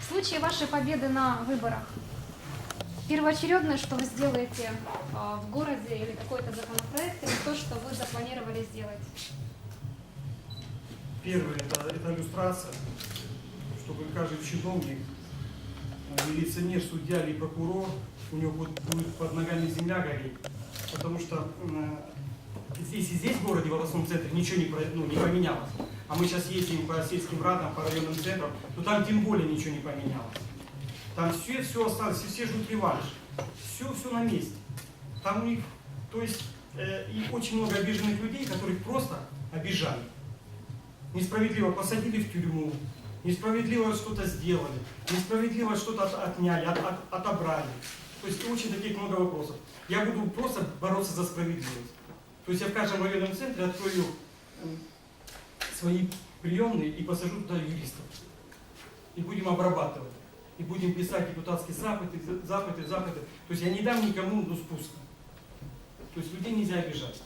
В случае вашей победы на выборах, первоочередное, что вы сделаете а, в городе или какой-то законопроект, или то, что вы запланировали сделать? Первое это, это иллюстрация, чтобы каждый чиновник, э, милиционер, судья или прокурор, у него вот будет под ногами земля гореть. Потому что э, здесь и здесь, в городе, в областном центре, ничего не, ну, не поменялось. А мы сейчас ездим по сельским радам, по районным центрам, то там тем более ничего не поменялось. Там все, все осталось, все, все ждут реванш. Все, все на месте. Там у них, то есть, э, и очень много обиженных людей, которых просто обижали несправедливо посадили в тюрьму, несправедливо что-то сделали, несправедливо что-то от- отняли, от- от- отобрали. То есть очень таких много вопросов. Я буду просто бороться за справедливость. То есть я в каждом районном центре открою свои приемные и посажу туда юристов. И будем обрабатывать. И будем писать депутатские запыты, за- запыты, запыты. То есть я не дам никому ну, спуска. То есть людей нельзя обижать.